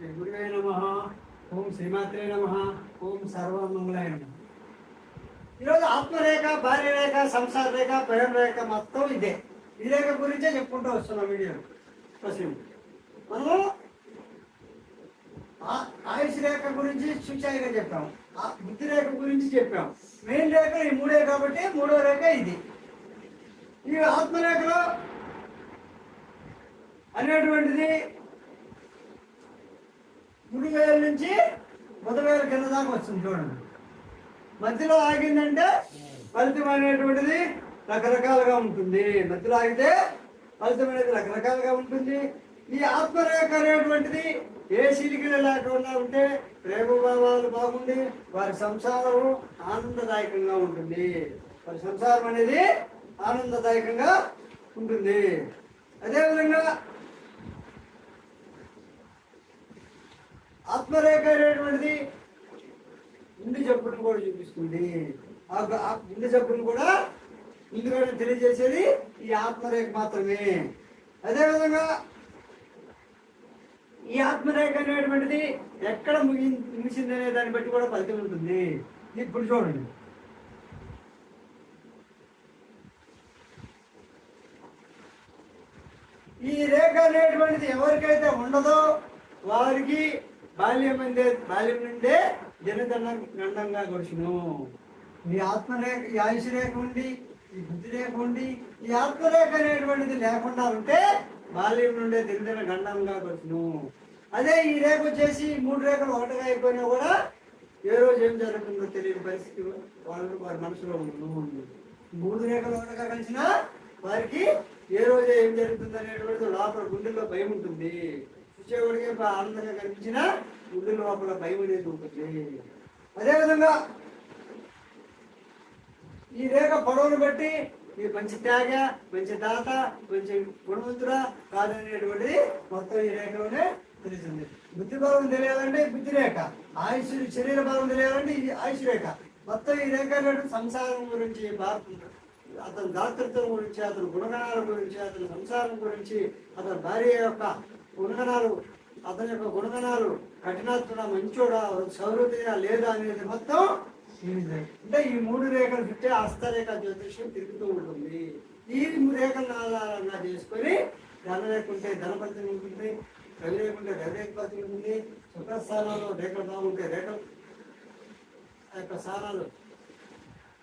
శ్రీ గురువే నమ. ఓం శ్రీమాత్రే నమ. ఓం సర్వమంగళాయ నమ. ఈరోజు ఆత్మరేఖ భార్య రేఖ సంసార రేఖ ప్రేమ రేఖ మొత్తం ఇదే. ఈ రేఖ గురించే చెప్పుకుంటూ వస్తున్నాం వీడియోలో ప్రశ్న. మనము ఆ- ఆయుష్ రేఖ గురించి సూచాయిగా చెప్పాం ఆ బుద్ధి రేఖ గురించి చెప్పాం మెయిన్ రేఖ ఈ మూడే కాబట్టి మూడో రేఖ ఇది. ఈ ఆత్మరేఖలో అనేటువంటిది మూడు వేల నుంచి పదివేల కింద దాకా వస్తుంది చూడండి. మధ్యలో ఆగిందంటే ఫలితమైనటువంటిది రకరకాలుగా ఉంటుంది. మధ్యలో ఆగితే ఫలితం అనేది రకరకాలుగా ఉంటుంది. ఈ ఆత్మరేఖ అనేటువంటిది ఏ సిలికలు లేకుండా ఉంటే ప్రేమభావాలు బాగుండి వారి సంసారం ఆనందదాయకంగా ఉంటుంది. వారి సంసారం అనేది ఆనందదాయకంగా ఉంటుంది. అదేవిధంగా ఆత్మరేఖ అనేటువంటిది గుండె జబ్బును కూడా చూపిస్తుంది. ఆ గ- గుండె జబ్బును కూడా ముందుగానే తెలియజేసేది ఈ ఆత్మరేఖ మాత్రమే. అదేవిధంగా ఈ ఆత్మరేఖ అనేటువంటిది ఎక్కడ ముగి ముగిసింది అనే దాన్ని బట్టి కూడా ఫలితం ఉంటుంది. ఇప్పుడు చూడండి. ఈ రేఖ అనేటువంటిది ఎవరికైతే ఉండదో వారికి బాల్యం అందే బాల్యం నుండే జనదండం గండంగా గడుచును. ఈ ఆత్మరేఖ ఈ ఆయుష్ రేఖ ఉండి ఈ బుద్ధి రేఖ ఉండి ఈ ఆత్మరేఖ అనేటువంటిది లేకుండా ఉంటే బాల్యం నుండే దినదిన గండంగా గడుచును. అదే ఈ రేఖ వచ్చేసి మూడు రేఖలు ఒకటిగా అయిపోయినా కూడా ఏ రోజు ఏం జరుగుతుందో తెలియని పరిస్థితి వాళ్ళు వారి మనసులో ఉంది మూడు రేఖలు ఒకటిగా కలిసినా వారికి ఏ రోజు ఏం జరుగుతుంది అనేటువంటిది లోపల గుండెల్లో భయం ఉంటుంది. చూసేవాడికి ఆనందంగా కనిపించిన గుండె లోపల భయం అనేది ఉంటుంది. అదేవిధంగా ఈ రేఖ పొడవును బట్టి ఈ మంచి త్యాగ మంచి దాత మంచి గుణవంతుడ కాదనేటువంటిది మొత్తం ఈ రేఖలోనే తెలుస్తుంది. బుద్ధి భావం తెలియాలంటే బుద్ధి రేఖ ఆయుష్ శరీర భావం తెలియాలంటే ఇది ఆయుష్ రేఖ. మొత్తం ఈ రేఖ సంసారం గురించి భారత అతని దాతృత్వం గురించి అతని గుణగణాల గురించి అతని సంసారం గురించి అతని భార్య యొక్క గుణగణాలు అతని యొక్క గుణగణాలు కఠినత్తుడా మంచోడా సౌరతీయ లేదా అనేది మొత్తం అంటే ఈ మూడు రేఖలు చుట్టే హస్తరేఖ జ్యోతిష్యం తిరుగుతూ ఉంటుంది. ఈ రేఖలను ఆధారంగా చేసుకొని ధన లేకుంటే ధనపతి ఉంటుంది రవి లేకుంటే రవిపతి ఉంటుంది సుఖస్థానంలో రేఖలు బాగుంటే రేఖలు ఆ యొక్క స్థానాలు.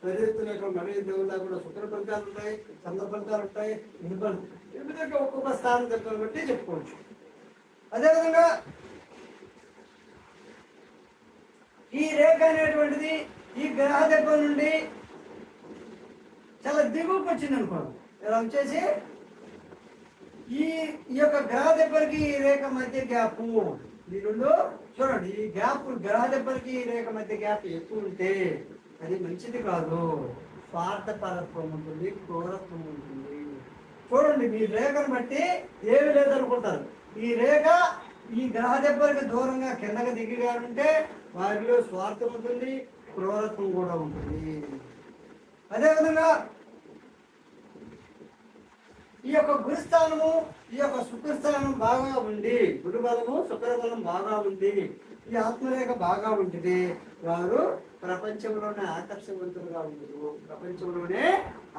పరిగెత్తుల యొక్క మరీ దేవుళ్ళ కూడా శుక్ర ఫలితాలు ఉంటాయి చంద్ర ఫలితాలు ఉంటాయి ఇనుప విధంగా ఒక్కొక్క స్థానం దగ్గర బట్టి చెప్పుకోవచ్చు. అదేవిధంగా ఈ రేఖ అనేటువంటిది ఈ గ్రహ దెబ్బ నుండి చాలా దిగువకు వచ్చింది అనుకోండి ఇలా వచ్చేసి ఈ ఈ యొక్క గ్రహ దెబ్బలకి ఈ రేఖ మధ్య గ్యాప్ ఈ రెండు చూడండి ఈ గ్యాప్ గ్రహ దెబ్బలకి ఈ రేఖ మధ్య గ్యాప్ ఎక్కువ ఉంటే అది మంచిది కాదు. స్వార్థపరత్వం ఉంటుంది క్రూరత్వం ఉంటుంది. చూడండి మీ రేఖను బట్టి ఏమి లేదనుకుంటారు. ఈ రేఖ ఈ గ్రహ దెబ్బలకు దూరంగా కిందకి దిగిగా ఉంటే వారిలో స్వార్థం ఉంటుంది క్రూరత్వం కూడా ఉంటుంది. అదేవిధంగా ఈ యొక్క గురుస్థానము ఈ యొక్క శుక్రస్థానం బాగా ఉండి గురుబలము శుక్రబలం బాగా ఉంది. ఈ ఆత్మరేఖ బాగా ఉంటుంది. వారు ప్రపంచంలోనే ఆకర్షవంతులుగా ఉండరు ప్రపంచంలోనే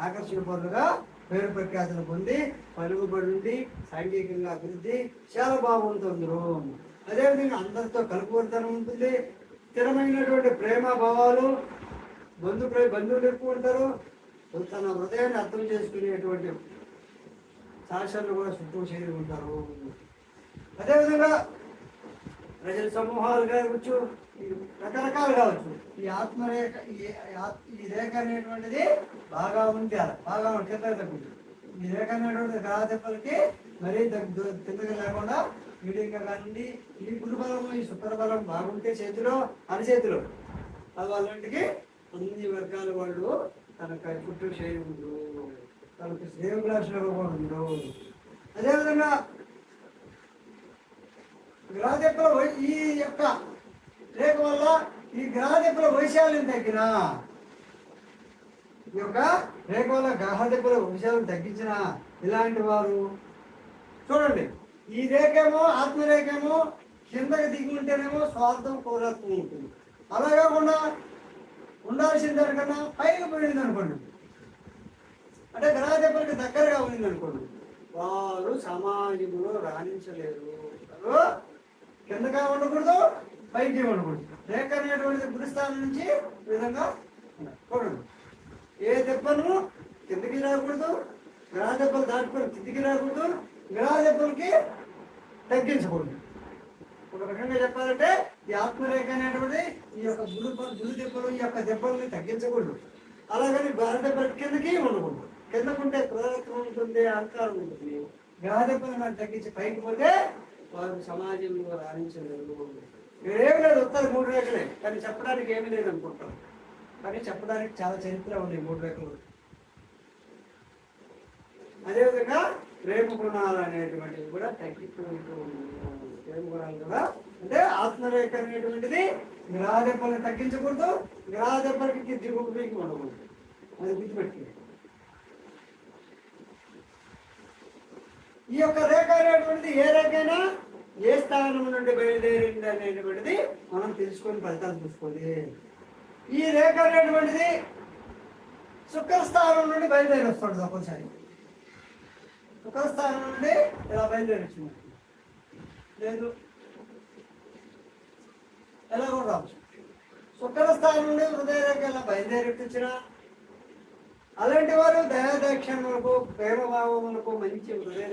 ఆకర్షణ పనులుగా పేరు ప్రఖ్యాతులు పొంది పలుగుబడి సాంఘికంగా అభివృద్ధి చాలా బాగుంటుందరు. అదేవిధంగా అందరితో కలుపుకొడతనం ఉంటుంది. స్థిరమైనటువంటి ప్రేమ భావాలు బంధు బంధువులు ఎక్కువ ఉంటారు. తన హృదయాన్ని అర్థం చేసుకునేటువంటి శాసనలు కూడా శుద్ధం చేరి ఉంటారు. అదేవిధంగా ప్రజల సమూహాలు కావచ్చు ఈ రకరకాలు కావచ్చు. ఈ ఆత్మరేఖ ఈ ఈ రేఖ అనేటువంటిది బాగా ఉండాలి బాగా ఉంటే తగ్గుతుంది. ఈ రేఖ అనేటువంటిది కాదెప్పటికి మరీ తగ్గు కిందకి లేకుండా మీడియంగా కానివ్వండి ఈ గురుబలం ఈ శుక్రబలం బాగుంటే చేతిలో అరచేతిలో అది వాళ్ళంటికి అన్ని వర్గాల వాళ్ళు తన చుట్టూ చేయకుండా తనకు సేవ కూడా ఉండవు అదేవిధంగా గ్రహదెబ్బల వై- ఈ యొక్క రేఖ వల్ల ఈ గ్రహదెబ్బల వైశాల్యం తగ్గిన ఈ యొక్క రేఖ వల్ల గ్రహదెబ్బల వైశాల్యం తగ్గించిన ఇలాంటి వారు? చూడండి ఈ రేఖేమో ఆత్మరేఖేమో కిందకి దిగి ఉంటేనేమో స్వార్థం కోరత్వం ఉంటుంది. అలా కాకుండా ఉండాల్సిన దానికన్నా పైకి పోయింది అనుకోండి. అంటే గ్రహదెబ్బలకి దగ్గరగా ఉంది అనుకోండి. వారు సమాజంలో రాణించలేరు. కిందగా ఉండకూడదు పైకి ఉండకూడదు. రేఖ అనేటువంటిది గురుస్థానం నుంచి ఈ విధంగా ఉండకూడదు ఏ దెబ్బను కిందకి రాకూడదు గ్రహ దెబ్బలు దాటుకొని కిందికి రాకూడదు గ్రహ దెబ్బలకి తగ్గించకూడదు. ఒక రకంగా చెప్పాలంటే ఈ ఆత్మరేఖ అనేటువంటి ఈ యొక్క గురు గురు దెబ్బలు ఈ యొక్క దెబ్బల్ని తగ్గించకూడదు. అలాగని గ్రహ దెబ్బల కిందకి ఉండకూడదు. కిందకుంటే క్రోధత్వం ఉంటుంది అహంకారం ఉంటుంది. గ్రహ దెబ్బలు తగ్గించి పైకి పోతే వారు సమాజంలో రాణించలేరు. ఏమి లేదు వస్తారు మూడు రేఖలే కానీ చెప్పడానికి ఏమీ లేదు అనుకుంటాం కానీ చెప్పడానికి చాలా చరిత్ర ఉన్నాయి మూడు రేఖలు అదేవిధంగా ప్రేమ గుణాలు అనేటువంటివి కూడా తగ్గిపోతూ ప్రేమ గుణాలు కూడా అంటే ఆత్మరేఖ అనేటువంటిది గ్రహదెబ్బలను తగ్గించకూడదు గ్రహదెబ్బలకి కింది గుడికి ఉండకూడదు అది గుర్తుపెట్టుకుంది ఈ యొక్క రేఖ అనేటువంటిది ఏ రేఖైనా ఏ స్థానం నుండి బయలుదేరింది అనేటువంటిది మనం తెలుసుకొని ఫలితాలు చూసుకోవాలి. ఈ రేఖ అనేటువంటిది శుక్రస్థానం నుండి బయలుదేరి వస్తాడు ఒక్కోసారి శుక్రస్థానం నుండి ఇలా బయలుదేరి వచ్చింది లేదు. ఎలా కూడా రావచ్చు. శుక్రస్థానం నుండి హృదయ రేఖ ఇలా బయలుదేరి వచ్చినా అలాంటి వారు దయాదాక్షణములకు ప్రేమభావములకు మంచి హృదయ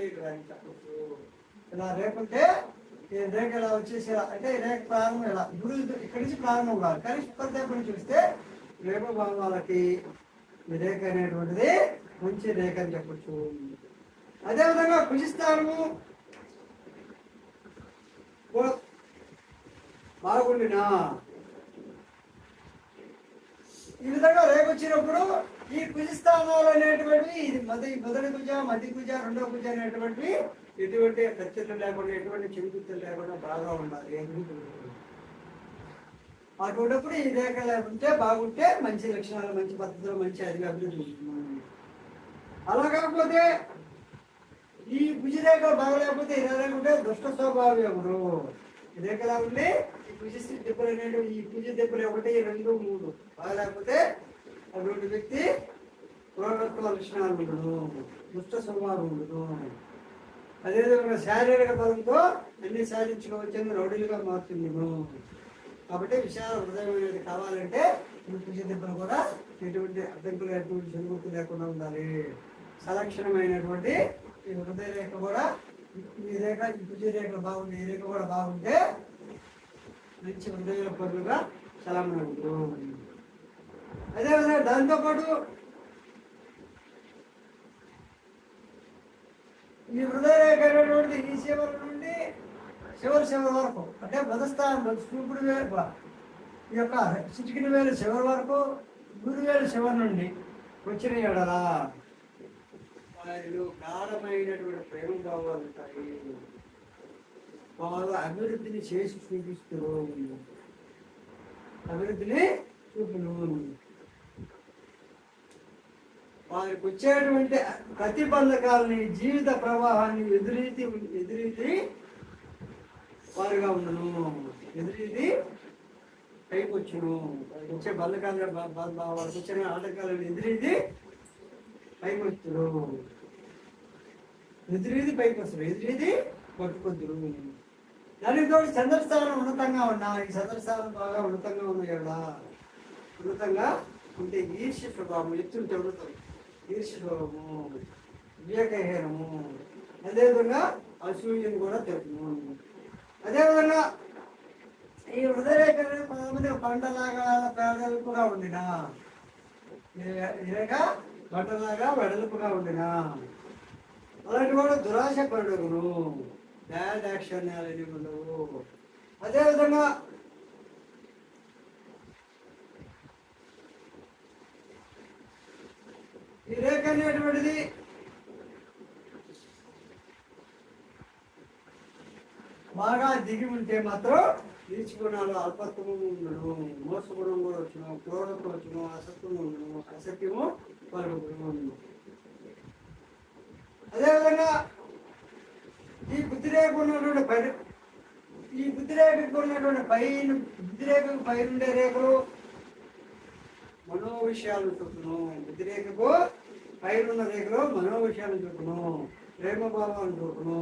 ఇలా రేపుంటే ఈ రేఖ ఇలా వచ్చేసి అంటే రేఖ ప్రారంభం ఇలా. గురు ఇక్కడి నుంచి ప్రారంభం కాదు. కానీ శుక్రదేవ చూస్తే ప్రేమభావాలకి రేఖ అనేటువంటిది మంచి రేఖ అని చెప్పచ్చు. అదేవిధంగా కుజిస్థానము బాగుండినా. ఈ విధంగా రేఖ వచ్చినప్పుడు ఈ కుజిస్థానాలు అనేటువంటివి ఇది మొదటి మొదటి కుజ మధ్య కుజ రెండవ కుజ అనేటువంటివి ఎటువంటి ఖచ్చితం లేకుండా ఎటువంటి చెడుగుతులు లేకుండా బాగా ఉండాలి. అటువంటిప్పుడు ఈ రేఖ లేకుంటే బాగుంటే మంచి లక్షణాలు మంచి పద్ధతిలో మంచి అది అభివృద్ధి అలా కాకపోతే ఈ భుజరేఖ బాగలేకపోతే ఇలా లేకుంటే దుష్ట స్వభావం రేఖ లేకుంటే ఈ భుజ దెబ్బలు అనేవి ఈ భుజ దెబ్బలు ఒకటి రెండు మూడు బాగలేకపోతే అటువంటి వ్యక్తి క్రోధత్వ లక్షణాలు ఉండదు దుష్ట స్వభావం ఉండదు. అదేవిధంగా శారీరక బలంతో అన్ని సాధించుకోవచ్చని రౌడీలుగా మారుతుంది కాబట్టి విశాల హృదయం అనేది కావాలంటే ఈ దెబ్బలు కూడా ఎటువంటి అడ్డంకులు ఎటువంటి చెడుగులు లేకుండా ఉండాలి. సలక్షణమైనటువంటి ఈ హృదయ రేఖ కూడా ఈ రేఖ ఈ భుజ రేఖ బాగుంది ఈ రేఖ కూడా బాగుంటే మంచి హృదయ పనులుగా చలామణి ఉంటుంది దాంతోపాటు ఈ హృదయరేఖైనటువంటి ఈ చివరి నుండి చివరి చివరి వరకు అంటే మధస్థానం చూపుడు వేలు ఈ యొక్క చిటికిన వేలు చివరి వరకు గురు వేలు చివరి నుండి వచ్చిన ఎడలా వారిలో గాఢమైనటువంటి ప్రేమ భావాలు ఉంటాయి. వారు అభివృద్ధిని చేసి చూపిస్తూ అభివృద్ధిని చూపును వారికి వచ్చేటువంటి ప్రతిబంధకాలని జీవిత ప్రవాహాన్ని ఎదురీతి ఎదురీతి వారుగా ఉండను. ఎదురీతి పైకి వచ్చును వచ్చే బంధకాల వారికి వచ్చిన ఆటంకాలను ఎదురీది పైకి వచ్చును ఎదురీది పైకి వస్తారు ఎదురీది పట్టుకొద్దురు దానితో చంద్రస్థానం ఉన్నతంగా ఉన్నా ఈ చంద్రస్థానం బాగా ఉన్నతంగా ఉంది కదా. ఉన్నతంగా ఉంటే ఈర్ష్య ప్రభావం ఎత్తులు ఉన్నతం. ఈర్ష్య వివేకహీనము అదేవిధంగా అసూయను కూడా తెలుపును. అదేవిధంగా ఈ హృదయరేఖ కొంతమంది పంటలాగా పేదలు కూడా ఉండినా ఇలాగ పంటలాగా వెడల్పుగా ఉండినా అలాంటి వాడు దురాశ పరుడుగును. బ్యాడ్ యాక్షన్ అనేవి ఉండవు. అదేవిధంగా ఈ రేఖ అనేటువంటిది బాగా దిగి ఉంటే మాత్రం నీచుగుణాలు అల్పత్వము ఉండడు మోసగుణం కూడా వచ్చును క్రోధం వచ్చును అసత్వం ఉండను అసత్యము పలుకును అదేవిధంగా ఈ బుద్ధిరేఖ ఉన్నటువంటి పరి ఈ బుద్ధిరేఖకు ఉన్నటువంటి పైన బుద్ధిరేఖకు పైన ఉండే రేఖలు మనో విషయాలు చూపును బుద్ధి రేఖకు పైన రేఖలో మనో విషయాలు చూపును ప్రేమ భావాలు చూపును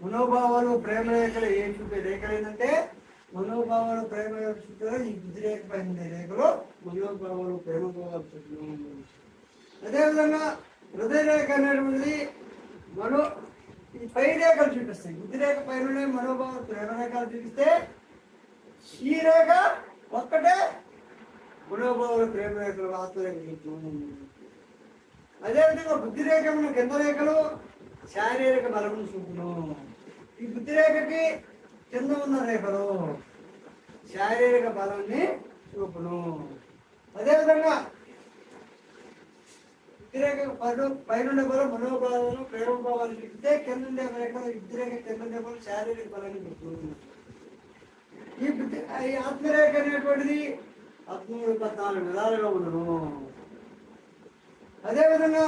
మనోభావాలు ప్రేమ రేఖలు ఏం చూపే రేఖలు ఏంటంటే మనోభావాలు ప్రేమ చూపుతారు ఈ బుద్ధి రేఖ పైన రేఖలో మనోభావాలు ప్రేమభావాలు చూపును అదేవిధంగా హృదయ రేఖ అనేటువంటిది మనో ఈ పై రేఖలు చూపిస్తాయి. బుద్ధి రేఖ పైన మనోభావాలు ప్రేమ రేఖలు చూపిస్తే ఈ రేఖ ఒక్కటే? మనోభావాలు ప్రేమ రేఖలు ఆత్మరేఖ అదేవిధంగా బుద్ధి రేఖ ఉన్న కింద రేఖలు శారీరక బలమును చూపును. ఈ బుద్ధి రేఖకి కింద ఉన్న రేఖలు శారీరక బలాన్ని చూపును. అదేవిధంగా బుద్ధిరేఖ రేఖ పైన కూడా మనోభావాలను ప్రేమ భావాలు చూపితే కింద ఉండే రేఖలు బుద్ధిరేఖ కింద ఉండే బలం శారీరక బలాన్ని చూపును. ఈ బుద్ధి ఈ ఆత్మరేఖ అనేటువంటిది పదమూడు పద్నాలుగు విధాలుగా ఉండను అదేవిధంగా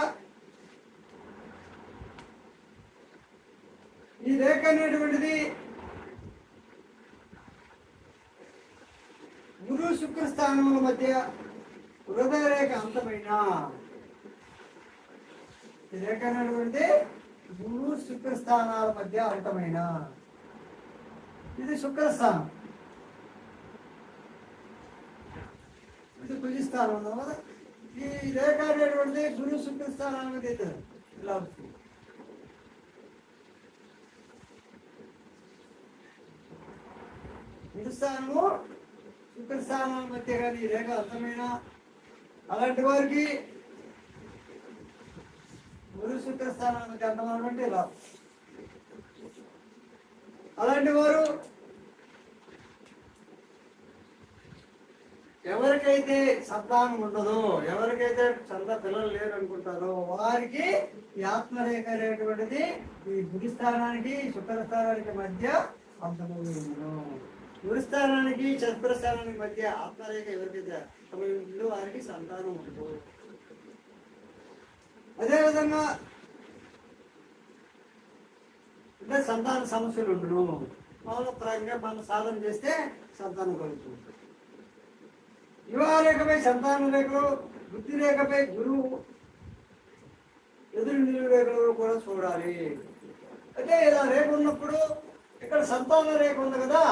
ఈ రేఖ అనేటువంటిది గురు శుక్ర స్థానముల మధ్య హృదయ రేఖ అంతమైన. ఈ రేఖ అనేటువంటిది గురు శుక్ర స్థానాల మధ్య అంతమైన. ఇది శుక్రస్థానం. ఇది కుజిస్థానం ఉంది కదా ఈ రేఖ అనేటువంటిది గురు శుక్ర స్థానాల అవుతుంది. ఇలా వస్తుంది గురుస్థానము శుక్రస్థానాల మధ్య కానీ రేఖ అర్థమైన? అలాంటి వారికి గురు శుక్రస్థానాల మధ్య అర్థమైనటువంటి అంటే ఇలా అలాంటి వారు ఎవరికైతే సంతానం ఉండదో ఎవరికైతే చంద పిల్లలు లేరు అనుకుంటారో వారికి ఈ ఆత్మరేఖ అనేటువంటిది ఈ గురిస్థానానికి శుక్రస్థానానికి మధ్య అంతమవును గురిస్థానానికి చతురస్థానానికి మధ్య ఆత్మరేఖ ఎవరికైతే అర్థమైందో వారికి సంతానం ఉండదు. అదేవిధంగా అంటే సంతాన సమస్యలు ఉండను మామూలు పరంగా మనం సాధన చేస్తే సంతానం కలుగుతుంది. యువ రేఖపై సంతాన రేఖలు బుద్ధి రేఖపై గురువు ఎదురు నిలువురేఖలు కూడా చూడాలి. అంటే ఇలా రేఖ ఉన్నప్పుడు ఇక్కడ సంతాన రేఖ ఉంది కదా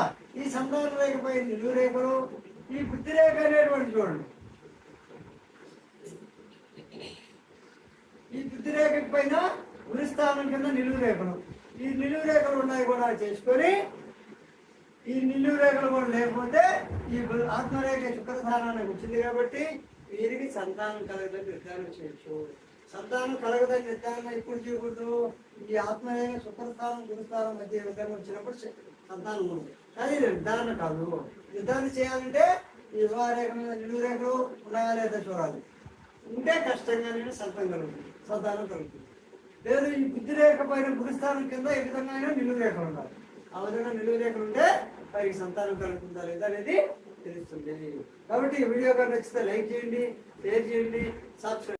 ఈ సంతాన రేఖపై నిలువు రేఖలు ఈ బుద్ధి రేఖ అనేటువంటి చూడండి. ఈ బుద్ధి రేఖ పైన గురిస్థానం కింద నిలువు రేఖలు. ఈ నిలువు రేఖలు ఉన్నాయి కూడా చేసుకొని ఈ నిలువు రేఖలు కూడా లేకపోతే ఈ ఆత్మరేఖ శుక్రస్థానానికి వచ్చింది కాబట్టి వీరికి సంతానం కలగదని నిర్ధారణ చేయొచ్చు. సంతానం కలగదని నిర్ధారణ ఎప్పుడు చేయకూడదు? ఈ ఆత్మరేఖ శుక్రస్థానం గురుస్థానం మధ్య విధంగా వచ్చినప్పుడు సంతానం ఉంది. కానీ నిర్ధారణ కాదు. నిర్ధారణ చేయాలంటే ఈ వివాహరేఖ మీద నిలువు రేఖలు ఉన్నాయా లేదా చూడాలి. ఉంటే కష్టంగానే సంతానం కలుగుతుంది. సంతానం కలుగుతుంది. లేదు ఈ బుద్ధిరేఖ పైన గురుస్థానం కింద ఏ విధంగా అయినా నిలువు రేఖలు ఉండాలి. ఆ విధంగా నిలువు రేఖలు ఉంటే వారికి సంతానం కలుగుతుందా లేదా అనేది తెలుస్తుంది. కాబట్టి ఈ వీడియో కానీ నచ్చితే లైక్ చేయండి షేర్ చేయండి సబ్స్క్రైబ్